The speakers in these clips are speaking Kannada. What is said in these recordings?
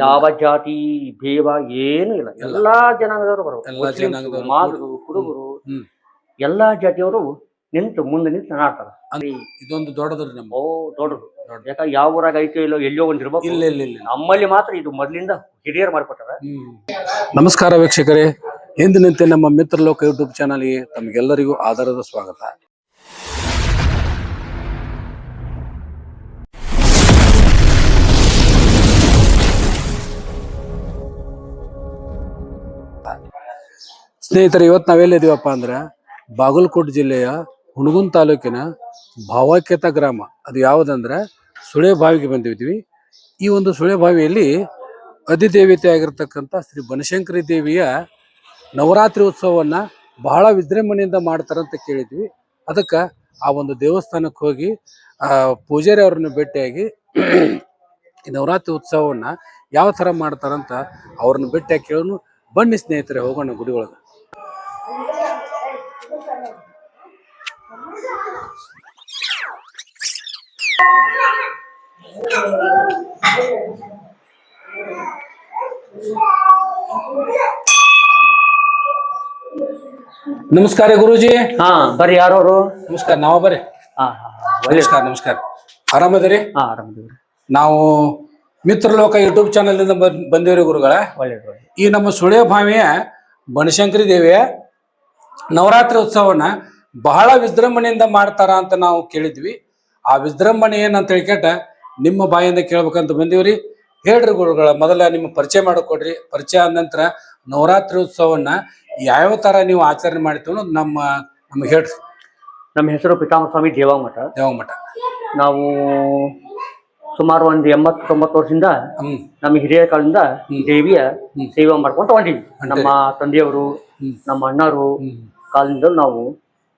ಯಾವ ಜಾತಿ ಭೇವ ಏನು ಇಲ್ಲ. ಎಲ್ಲಾ. ಜನಾಂಗದವರು ಬರೋ ಎಲ್ಲಾ ಮಾದರು ಹುಡುಗರು ಎಲ್ಲಾ ಜಾತಿಯವರು ನಿಂತು ಮುಂದೆ ನಿಂತು ನಾಡ್ತಾರ ಇದೊಂದು ದೊಡ್ಡದ್ರಿ ನಮ್ಮ ಓ ದೊಡ್ಡದು. ಯಾಕಂದ್ರೆ ಯಾಕ ಯಾವ ಊರಾಗ ಐತೆ ಇಲ್ಲೋ ಎಲ್ಲೋ ಒಂದ್ ಇಲ್ಲ ಇಲ್ಲ ಇಲ್ಲ ನಮ್ಮಲ್ಲಿ ಮಾತ್ರ ಇದು ಮೊದಲಿಂದ ಹಿರಿಯರು ಮಾಡ್ಕೊಟ್ಟಾರ ನಮಸ್ಕಾರ ವೀಕ್ಷಕರೇ. ಎಂದಿನಂತೆ ನಮ್ಮ ಮಿತ್ರಲೋಕ ಯೂಟ್ಯೂಬ್ ಚಾನಲ್ಗೆ ತಮಗೆಲ್ಲರಿಗೂ ಆಧಾರದ ಸ್ವಾಗತ. ಸ್ನೇಹಿತರೆ, ಇವತ್ತು ನಾವೆಲ್ಲಿದ್ದೀವಪ್ಪ ಅಂದ್ರೆ ಬಾಗಲಕೋಟೆ ಜಿಲ್ಲೆಯ ಹುಣಗುನ್ ತಾಲೂಕಿನ ಭಾವಕೇತ ಗ್ರಾಮ. ಅದು ಯಾವುದಂದ್ರೆ ಸುಳೆ ಬಾವಿಗೆ ಬಂದಿದ್ದೀವಿ. ಈ ಒಂದು ಸುಳೆ ಬಾವಿಯಲ್ಲಿ ಅಧಿದೇವತೆ ಆಗಿರ್ತಕ್ಕಂಥ ಶ್ರೀ ಬನಶಂಕರಿ ದೇವಿಯ ನವರಾತ್ರಿ ಉತ್ಸವವನ್ನ ಬಹಳ ವಿಜೃಂಭಣೆಯಿಂದ ಮಾಡ್ತಾರಂತ ಕೇಳಿದ್ವಿ ಅದಕ್ಕೆ ಆ ಒಂದು ದೇವಸ್ಥಾನಕ್ಕೆ ಹೋಗಿ, ಆ, ಪೂಜಾರಿ ಅವ್ರನ್ನ ಭೇಟಿಯಾಗಿ ಈ ನವರಾತ್ರಿ ಉತ್ಸವವನ್ನ ಯಾವ ಥರ ಮಾಡ್ತಾರಂತ ಅವ್ರನ್ನ ಭೇಟಿಯಾಗಿ ಕೇಳೋನು ಬನ್ನಿ ಸ್ನೇಹಿತರೆ, ಹೋಗೋಣ ಗುಡಿ ಒಳಗೆ. ನಮಸ್ಕಾರ ಗುರುಜಿ. ಹಾ ಬರ್ರಿ ಯಾರವರು? ನಮಸ್ಕಾರ ನಾವು ಬರ್ರಿ. ಹಾ ನಮಸ್ಕಾರ ನಮಸ್ಕಾರ. ಆರಾಮದಿರಿ? ಹಾ ನಾವು ನಾವು ಮಿತ್ರಲೋಕ ಯೂಟ್ಯೂಬ್ ಚಾನಲ್ ಇಂದ ಬಂದ್- ಬಂದಿವ್ರಿ ಗುರುಗಳ. ಒಳ್ಳೇದು ಈ ನಮ್ಮ ಸುಳೆ ಭಾವಿಯ ಬನಶಂಕರಿ ದೇವಿಯ ನವರಾತ್ರಿ ಉತ್ಸವನ ಬಹಳ ವಿಜೃಂಭಣೆಯಿಂದ ಮಾಡ್ತಾರ ಅಂತ ನಾವು ಕೇಳಿದ್ವಿ. ಆ ವಿಜೃಂಭಣೆ ಏನಂತ ಹೇಳ್ಕೇಟ ನಿಮ್ಮ ಬಾಯಿಂದ ಕೇಳ್ಬೇಕಂತ ಬಂದಿವ್ರಿ. ಹೇಳ್ರಿ ಗುರುಗಳ ಮೊದಲ ನಿಮ್ಮ ಪರಿಚಯ ಮಾಡಿಕೊಡ್ರಿ. ಪರಿಚಯ ಆದ ನಂತರ ನವರಾತ್ರಿ ಉತ್ಸವನ್ನ ಯಾವ ತರ ನೀವು ಆಚರಣೆ ಮಾಡ್ತೀವಿ ನಮ್ಮ ನಮ್ಗೆ ಹೇಳ್ರಿ. ನಮ್ಮ ಹೆಸರು ಸ್ವಾಮಿ ದೇವಾಮಠ ದೇವಮಠ ನಾವು ಸುಮಾರು ಒಂದು ಎಂಬತ್ತು ತೊಂಬತ್ತು ವರ್ಷದಿಂದ ನಮ್ಮ ಹಿರಿಯ ಕಾಲದಿಂದ ದೇವಿಯ. ಸೇವೆ ಮಾಡ್ಕೊಂತ ಹೊಂಟಿವಿ ನಮ್ಮ ತಂದೆಯವರು ನಮ್ಮ ಅಣ್ಣರು ಕಾಲದಿಂದ ನಾವು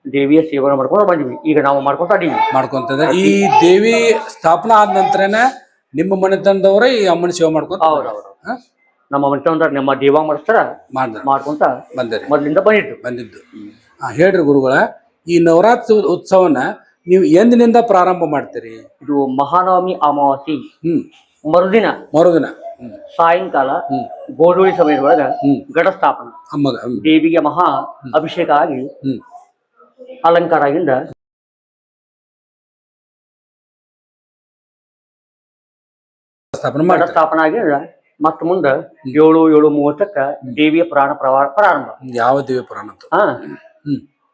ದೇವಿಯ ಸೇವನೆ ಮಾಡ್ಕೊಂಡು ಬಂದಿವಿ. ಈಗ ನಾವು ಮಾಡ್ಕೊಂತ ಅದೀವಿ. ಮಾಡ್ಕೊಂತದ. ಈ ದೇವಿ ಸ್ಥಾಪನಾ ಆದ ನಂತರನ ನಿಮ್ಮ ಮನೆತನದವರೇ ಈ ಅಮ್ಮನ ಸೇವೆ ಮಾಡ್ಕೊಂತ ಹೌದು ಹೌದು ನಮ್ಮ ಮನೆತಂದ್ರ ನಮ್ಮ ದೇವ ಮಾಡಿಸ್ತಾರ. ಮಾಡ್ದ- ಮಾಡ್ಕೊಂತ ಬಂದಿರಿ ಮೊದ್ಲಿಂದ ಬಂದಿದ್ದು. ಬಂದಿದ್ದು. ಹಾ ಹೇಳ್ರಿ ಗುರುಗಳ ಈ ನವರಾತ್ರಿ ಉತ್ಸವನ ನೀವು ಎಂದಿನಿಂದ ಪ್ರಾರಂಭ ಮಾಡ್ತೀರಿ? ಇದು ಮಹಾನವಮಿ ಅಮಾವಾಸ್ಯೆ. ಹ್ಮ್. ಮರುದಿನ. ಮರುದಿನ. ಹ್ಮ್. ಸಾಯಂಕಾಲ ಹ್ಮ್. ಗೋಧೂಳಿ ಸಮಯದೊಳಗ ಹ್ಮ್. ಘಟ ಸ್ಥಾಪನ. ಅಮ್ಮಗ ಹ್ಮ್. ದೇವಿಗೆ ಮಹಾ ಅಭಿಷೇಕ ಆಗಿ ಹ್ಮ್. ಅಲಂಕಾರ ಆಗಿಂದ ಸ್ಥಾಪನೆ ಘಟ ಮಾಡ್ತಾರೆ ಸ್ಥಾಪನ ಆಗಿ ಮತ್ತ ಮುಂದ ಏಳು ಏಳು ಮೂವತ್ತಕ್ಕ ದೇವಿಯ ಪ್ರಾಣ ಪ್ರವಾಹ ಪ್ರಾರಂಭ. ಯಾವ ದೇವಿ ಪುರಾಣ ಅಂತ? ಹಾ.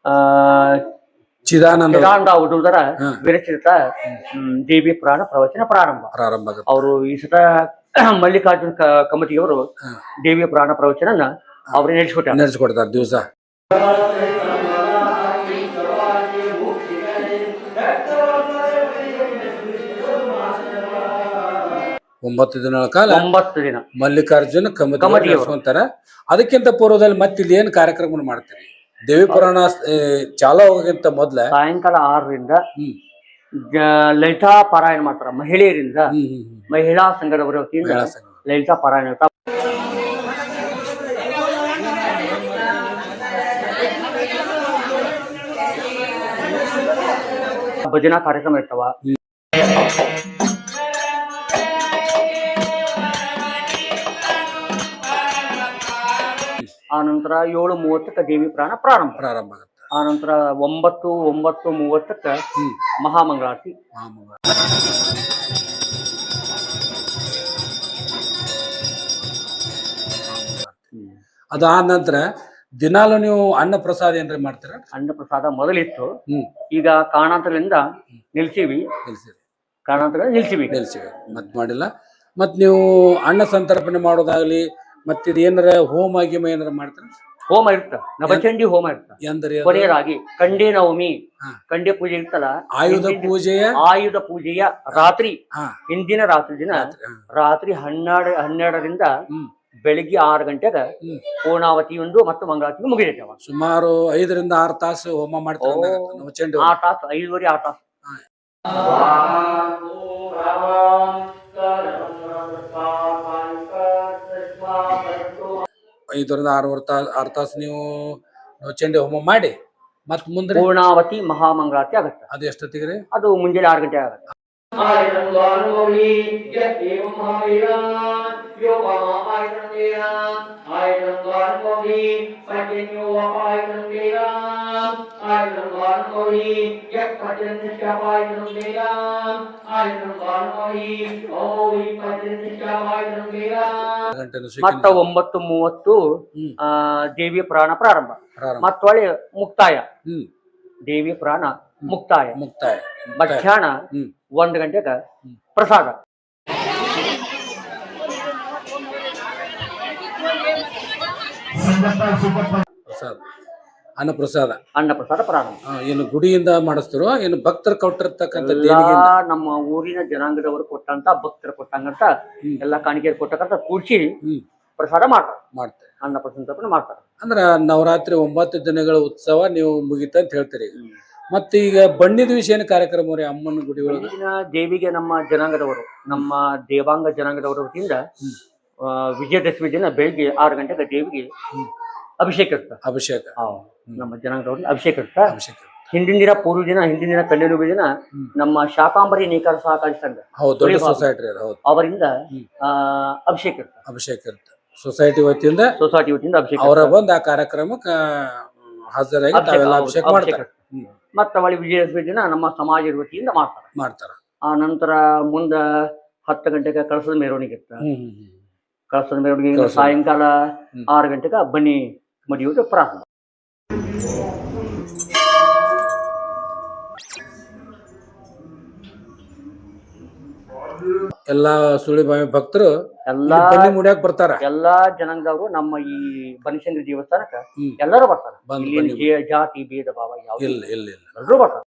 ಆ, ಚಿದಾನಂದ. ವಿರಚಿತ ದೇವಿ ಪ್ರಾಣ ಪ್ರವಚನ ಪ್ರಾರಂಭ. ಪ್ರಾರಂಭ ಅವರು ಈ ಸತ ಮಲ್ಲಿಕಾರ್ಜುನ ಕಮಿಟಿಯವರು. ದೇವಿಯ ಪ್ರಾಣ ಪ್ರವಚನ ಅವ್ರಿಗೆ ನಡೆಸಿಕೊಟ್ಟಾರ ನಡೆಸಿಕೊಡ್ತಾರೆ ದಿವಸ. ಒಂಬತ್ತು ದಿನಗಳ ಕಾಲ ಒಂಬತ್ತು ದಿನ. ಮಲ್ಲಿಕಾರ್ಜುನ ಕಮತಿ ಕಮತಿ ಅದಕ್ಕಿಂತ ಪೂರ್ವದಲ್ಲಿ ಮತ್ತೆ ಇಲ್ಲಿ ಏನ್ ಕಾರ್ಯಕ್ರಮ ಮಾಡ್ತೀರಿ? ದೇವಿ ಪುರಾಣ ಚಾಲ ಹೋಗೋಕ್ಕಿಂತ ಮೊದ್ಲ ಸಾಯಂಕಾಲ ಆರರಿಂದ ಲಲಿತಾ ಪಾರಾಯಣ ಮಾಡ್ತಾರ ಮಹಿಳೆಯರಿಂದ. ಹ್ಮ್ ಹ್ಮ್ ಹ್ಮ್. ಮಹಿಳಾ ಸಂಘದವರ ವತಿಯಿಂದ. ಲಲಿತಾ ಪಾರಾಯಣ ಭಜನಾ ಕಾರ್ಯಕ್ರಮ ಇರ್ತಾವ. ಆ ನಂತರ ಏಳು ಮೂವತ್ತಕ್ಕ ದೇವಿ ಪ್ರಾಣ ಪ್ರಾರಂಭ. ಪ್ರಾರಂಭ ಆಗುತ್ತೆ. ಆ ನಂತರ ಒಂಬತ್ತು ಒಂಬತ್ತು ಮೂವತ್ತಕ್ಕ ಹ್ಮ್. ಮಹಾಮಂಗಳಾರತಿ. ಅದಾದ ನಂತರ ದಿನಾಲು ನೀವು ಅನ್ನ ಪ್ರಸಾದ ಏನ್ರಿ ಮಾಡ್ತೀರ? ಅನ್ನ ಪ್ರಸಾದ ಮೊದಲಿತ್ತು. ಹ್ಮ್. ಈಗ ಕಾರಣಾಂತರದಿಂದ ನಿಲ್ಸಿವಿ. ನಿಲ್ಸಿರಿ. ಕಾರಣಾಂತರ ನಿಲ್ಸಿವಿ. ನಿಲ್ಸಿವಿ ಮತ್ ಮಾಡಿಲ್ಲ. ಮತ್ ನೀವು ಅನ್ನ ಸಂತರ್ಪಣೆ ಮಾಡೋದಾಗ್ಲಿ ಮತ್ ಇದು ಏನಾರ ಹೋಮ ಗೀಮ ಏನಾರ ಮಾಡ್ತಾರ? ಹೋಮ ಇರ್ತ. ನವಚಂಡಿ ಹೋಮ ಇರ್ತ. ಎಂದ್ರೆ? ಕೊನೆಯದಾಗಿ ಕಂಡೆ ನವಮಿ. ಹಾ. ಕಂಡೆ ಪೂಜೆ ಇರ್ತಲ್ಲ ಆಯುಧ ಹಿಂದಿನ- ಪೂಜೆಯ? ಆಯುಧ ಪೂಜೆಯ ರಾತ್ರಿ. ಹಾ. ಹಿಂದಿನ ರಾತ್ರಿ ದಿನ ಹಾ. ರಾತ್ರಿ ಹನ್ನೆರಡು ಹನ್ನೆರಡರಿಂದ ಹ್ಮ್. ಬೆಳಿಗ್ಗೆ ಆರು ಗಂಟೆಗೆ ಹ್ಮ್. ಪೂರ್ಣಾವತಿ ಒಂದು ಮತ್ತು ಮಂಗಳಾವತಿ ಮುಗಿದೈತೆ ಅವಾಗ ಸುಮಾರು ಐದರಿಂದ ಆರು ತಾಸು ಹೋಮ ಮಾಡ್ತಾರೆ ಆರು ತಾಸು ಐದುವರೆ ಆರು ತಾಸು. ಐದರಿಂದ ಆರೂವರೆ ತಾಸು ಆರು ತಾಸು ನೀವು ನಾವು ಚೆಂಡೆ ಹೋಮ ಮಾಡಿ ಮತ್ ಮುಂದೆ ಪೂರ್ಣಾವತಿ ಮಹಾಮಂಗಳಾರತಿ ಆಗುತ್ತೆ. ಅದು ಎಷ್ಟೊತ್ತಿಗೆ ರೀ? ಅದು ಮುಂಜಾನೆ ಆರು ಗಂಟೆ ಆಗತ್ತೆ. โยปมาปายตันเดียไอตันตอนโกดีปัจจิโยปายตันเดียไอตันตอนโกดียักปัจจินิจปายตันเดียไอตันตอนโกดีโอวิปัจจินิจปายตันเดีย ಮತ್ತ ಒಂಬತ್ತು ಮೂವತ್ತು ದೇವಿಯ ಪ್ರಾಣ ಪ್ರಾರಂಭ ಮತ್ತೊಳೆ ಮುಕ್ತಾಯ ದೇವಿಯ ಪ್ರಾಣ ಮುಕ್ತಾಯ ಮುಕ್ತಾಯ ಮಧ್ಯಾಹ್ನ ಒಂದು ಗಂಟೆಗೆ ಪ್ರಸಾದ ಪ್ರಸಾದ. ಅನ್ನ ಪ್ರಸಾದ ಅನ್ನ ಪ್ರಸಾದ ಪ್ರಾರಂಭ. ಆ, ಏನು ಗುಡಿಯಿಂದ ಮಾಡಿಸ್ತಾರೋ ಏನು ಭಕ್ತರು ಕೊಟ್ಟಿರ್ತಕ್ಕಂಥ ಎಲ್ಲಾ ದೇಣಿಗೆಯಿಂದ? ನಮ್ಮ ಊರಿನ ಜನಾಂಗದವರು ಕೊಟ್ಟಂತ ಭಕ್ತರು ಕೊಟ್ಟಂಗಂತ ಎಲ್ಲ ಕಾಣಿಕೆ ಕೊಟ್ಟಂತ ಹ್ಮ್. ಪ್ರಸಾದ ಮಾಡ್ತಾರೆ. ಮಾಡ್ತಾರೆ. ಅನ್ನ ಪ್ರಸಾದ ಮಾಡ್ತಾರೆ. ಅಂದ್ರ ನವರಾತ್ರಿ ಒಂಬತ್ತು ದಿನಗಳ ಉತ್ಸವ ನೀವು ಮುಗಿತ ಅಂತ ಹೇಳ್ತೀರಿ. ಮತ್ತೆ ಈಗ ಬಣ್ಣದ ವಿಷಯ ಕಾರ್ಯಕ್ರಮ ರೀ ಅಮ್ಮನ ಗುಡಿ ಒಳಗೆ? ಈಗಿನ ದೇವಿಗೆ ನಮ್ಮ ಜನಾಂಗದವರು ನಮ್ಮ ದೇವಾಂಗ ಜನಾಂಗದವರ ವತಿಯಿಂದ ವಿಜಯದಶಮಿ ದಿನ ಬೆಳಿಗ್ಗೆ ಆರು ಗಂಟೆಗೆ ದೇವಿಗೆ ಅಭಿಷೇಕ ಇರ್ತಾರೆ ಅಭಿಷೇಕ. ನಮ್ಮ ಜನಾಂಗ ಅಭಿಷೇಕ ಇರ್ತಾರೆ ಅಭಿಷೇಕ. ಹಿಂದಿನ ದಿನ ಪೂರ್ವ ದಿನ ಹಿಂದಿನ ದಿನ ಕಲ್ಯಾಣ ದಿನ ನಮ್ಮ ಶಾಕಾಂಬರಿ ನೇಕಾರ ಸಹಕಾರಿ ಸಂಘ ದೊಡ್ಡ ಸೊಸೈಟಿ ಅವರಿಂದ ಅಭಿಷೇಕ ಇರ್ತ. ಅಭಿಷೇಕ ಇರ್ತ. ಸೊಸೈಟಿ ವತಿಯಿಂದ ಸೊಸೈಟಿ ವತಿಯಿಂದ ಅಭಿಷೇಕ ಅವರ. ಬಂದು ಆ ಕಾರ್ಯಕ್ರಮಕ್ಕೆ ಹಾಜರಾಗಿ ಅಭಿಷೇಕ, ತಾವೆಲ್ಲ ಹೌದು, ಅಭಿಷೇಕ ಅಭಿಷೇಕ ಮಾಡ್ತಾರೆ. ಮತ್ತೆ ಅವಳಿ ವಿಜಯದಶಮಿ ದಿನ ನಮ್ಮ ಸಮಾಜದ ವತಿಯಿಂದ ಮಾಡ್ತಾರೆ. ಮಾಡ್ತಾರ. ಆ ನಂತರ ಮುಂದ ಹತ್ತು ಗಂಟೆಗೆ ಕಳಸದ ಮೆರವಣಿಗೆ ಹ್ಮ್. ಕಳಸದ ಮೆರವಣಿಗೆ. ಸಾಯಂಕಾಲ. ಆರು ಗಂಟೆಗೆ ಬನ್ನಿ ಮಡಿಯುವುದು ಪ್ರಾರಂಭ ಎಲ್ಲಾ ಸುಳಿಬಾವಿ ಭಕ್ತರು ಎಲ್ಲಾ ಮುಡಿಯಾಕ ಬರ್ತಾರ ಎಲ್ಲಾ ಜನಾಂಗದವರು ನಮ್ಮ ಈ ಬನಶಂಕರಿ ದೇವಸ್ಥಾನಕ್ಕ. ಎಲ್ಲರೂ ಬರ್ತಾರ ಜಾತಿ ಭೇದ ಭಾವ ಯಾವ ಇಲ್ಲ ಇಲ್ಲ ಎಲ್ಲರೂ ಬರ್ತಾರೆ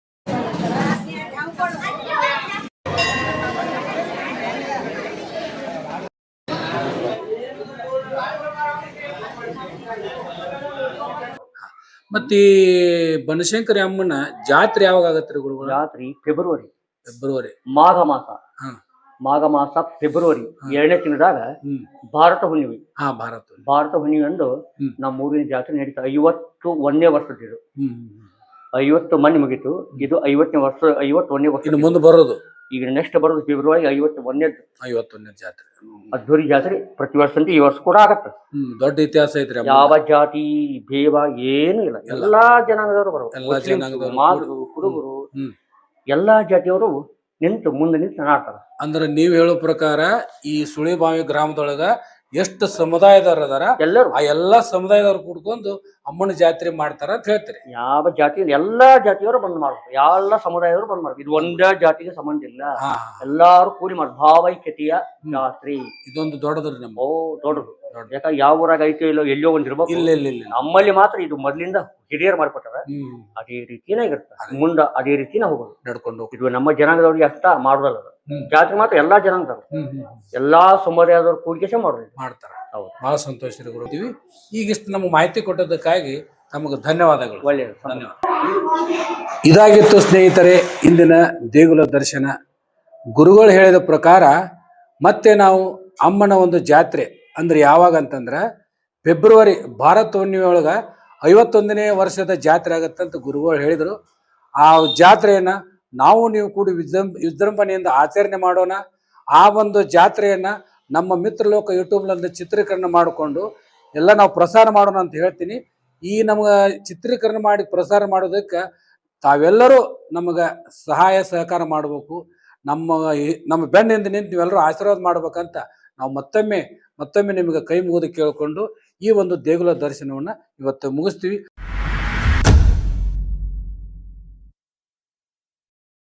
ಮತ್ತೆ ಈ ಬನಶಂಕರಿ ಅಮ್ಮನ ಜಾತ್ರೆ ಯಾವಾಗ ಆಗತ್ರಿ ಗುರುಗಳ? ಜಾತ್ರೆ ಫೆಬ್ರವರಿ. ಫೆಬ್ರವರಿ. ಮಾಘ ಮಾಸ. ಹಾ. ಮಾಘ ಮಾಸ ಫೆಬ್ರವರಿ ಎರಡನೇ ತಿಂಗಳದಾಗ ಹ್ಮ್. ಭಾರತ ಹುಣ್ಣಿಮೆ. ಹಾ ಭಾರತ ಭಾರತ ಹುಣ್ಣಿಮೆ ಅಂದು ಹ್ಮ್. ನಮ್ಮ ಊರಿನ ಜಾತ್ರೆ ನಡೀತಾ ಐವತ್ತು ಒಂದನೇ ವರ್ಷದ ಇದು. ಹ್ಮ್ ಐವತ್ತು ಮನೆ ಮುಗೀತು. ಇದು ಐವತ್ತನೇ ವರ್ಷ ಐವತ್ತೊಂದನೇ ವರ್ಷ ಇನ್ನು ಮುಂದೆ ಬರೋದು. ಈಗ ನೆಕ್ಸ್ಟ್ ಬರೋದು ಫೆಬ್ರವರಿ ಐವತ್ತು ಒಂದನೇ ಐವತ್ತೊಂದನೇ ಜಾತ್ರೆ. ಅದ್ದೂರಿ ಜಾತ್ರೆ ಪ್ರತಿ ವರ್ಷ ಅಂತ ಈ ವರ್ಷ ಕೂಡ ಆಗತ್ತೆ. ದೊಡ್ಡ ಇತಿಹಾಸ ಐತ್ರಿ ಯಾವ ಜಾತಿ ಭೇವ ಏನು ಇಲ್ಲ. ಎಲ್ಲಾ. ಜನಾಂಗದವರು ಬರುವ ಮಾದರು ಕುರುಬರು ಎಲ್ಲಾ ಜಾತಿಯವರು ನಿಂತು ಮುಂದೆ ನಿಂತು ನಾಡ್ತಾರ ಅಂದ್ರೆ ನೀವ್ ಹೇಳೋ ಪ್ರಕಾರ ಈ ಸುಳಿಬಾವಿ ಗ್ರಾಮದೊಳಗ ಎಷ್ಟು ಸಮುದಾಯದವ್ರು ಅದಾರ ಎಲ್ಲರೂ. ಆ ಎಲ್ಲಾ ಸಮುದಾಯದವ್ರು ಕೂಡ್ಕೊಂಡು ಅಮ್ಮನ ಜಾತ್ರೆ ಮಾಡ್ತಾರ ಅಂತ ಹೇಳ್ತಾರೆ. ಯಾವ ಜಾತಿ ಎಲ್ಲಾ ಜಾತಿಯವರು ಬಂದ್ ಮಾಡ್ಬೇಕು. ಎಲ್ಲ ಸಮುದಾಯದವರು ಬಂದ್ ಮಾಡ್ಬೇಕು. ಇದು ಒಂದೇ ಜಾತಿಗೆ ಸಂಬಂಧ ಇಲ್ಲ. ಹಾ ಎಲ್ಲಾರು ಕೂಡಿ ಮಾಡ್ ಭಾವೈಕ್ಯತೆಯ ಜಾತ್ರೆ. ಇದೊಂದು ದೊಡ್ಡದ್ರಿ ನಮ್ಮ ಓ ದೊಡ್ಡದು. ದೊಡ್ಡದು. ಯಾಕಂದ್ರೆ ಯಾವ ಊರಾಗ ಐತೆ ಇಲ್ಲೋ ಎಲ್ಲೋ ಒಂದ್ ಇರ್ಬೇಕು. ಇಲ್ಲ ಇಲ್ಲ ಇಲ್ಲ. ನಮ್ಮಲ್ಲಿ ಮಾತ್ರ ಇದು ಮೊದ್ಲಿಂದ ಹಿರಿಯರು ಮಾಡ್ಕೊಟ್ಟಾರ ಹ್ಮ್. ಅದೇ ರೀತಿನೇ ಇರುತ್ತೆ. ಮುಂದ ಅದೇ ರೀತಿನೇ ಹೋಗೋದು. ನಡ್ಕೊಂಡು ಹೋಗ್ರಿ ಇದು ನಮ್ಮ ಜನಾಂಗದವ್ರಿಗೆ ಅಷ್ಟ ಮಾಡೋದಲ್ಲ ಅದು. ಜಾತ್ರೆ ಮಾತ್ರ ಎಲ್ಲಾ ಜನ ಅಂತಾರೆ. ಎಲ್ಲಾ ಸಮುದಾಯದವ್ರು ಕೂಡಿಕೆ ಮಾಡೋದು ಮಾಡ್ತಾರೆ. ಹೌದು. ಬಹಳ ಸಂತೋಷ ಗುರುತೀವಿ ಗುರು ಈಗಿಷ್ಟು ನಮ್ಗೆ ಮಾಹಿತಿ ಕೊಟ್ಟದಕ್ಕಾಗಿ ನಮಗೆ ಧನ್ಯವಾದಗಳು. ಒಳ್ಳೆಯದು ಧನ್ಯವಾದ. ಇದಾಗಿತ್ತು ಸ್ನೇಹಿತರೆ ಇಂದಿನ ದೇಗುಲ ದರ್ಶನ. ಗುರುಗಳು ಹೇಳಿದ ಪ್ರಕಾರ ಮತ್ತೆ ನಾವು ಅಮ್ಮನ ಒಂದು ಜಾತ್ರೆ ಅಂದ್ರೆ ಯಾವಾಗ ಅಂತಂದ್ರೆ ಫೆಬ್ರವರಿ ಭಾರತ ಹುಣ್ಣಿಮೆ ಒಳಗೆ ಐವತ್ತೊಂದನೇ ವರ್ಷದ ಜಾತ್ರೆ ಆಗತ್ತಂತ ಗುರುಗಳು ಹೇಳಿದರು. ಆ ಜಾತ್ರೆಯನ್ನ ನಾವು ನೀವು ಕೂಡಿ ವಿಜೃಂ, ವಿಜೃಂಭಣೆಯಿಂದ ಆಚರಣೆ ಮಾಡೋಣ. ಆ ಒಂದು ಜಾತ್ರೆಯನ್ನು ನಮ್ಮ ಮಿತ್ರಲೋಕ ಯೂಟ್ಯೂಬ್ನಲ್ಲಿ ಚಿತ್ರೀಕರಣ ಮಾಡಿಕೊಂಡು ಎಲ್ಲ ನಾವು ಪ್ರಸಾರ ಮಾಡೋಣ ಅಂತ ಹೇಳ್ತೀನಿ. ಈ ನಮಗೆ ಚಿತ್ರೀಕರಣ ಮಾಡಿ ಪ್ರಸಾರ ಮಾಡೋದಕ್ಕೆ ತಾವೆಲ್ಲರೂ ನಮಗೆ ಸಹಾಯ ಸಹಕಾರ ಮಾಡಬೇಕು. ನಮ್ಮ ನಮ್ಮ ಬೆನ್ನಿಂದ ನಿಂತು ನೀವೆಲ್ಲರೂ ಆಶೀರ್ವಾದ ಮಾಡ್ಬೇಕಂತ ನಾವು ಮತ್ತೊಮ್ಮೆ ಮತ್ತೊಮ್ಮೆ ನಿಮಗೆ ಕೈ ಮುಗಿದು ಕೇಳಿಕೊಂಡು ಈ ಒಂದು ದೇಗುಲ ದರ್ಶನವನ್ನು ಇವತ್ತು ಮುಗಿಸ್ತೀವಿ.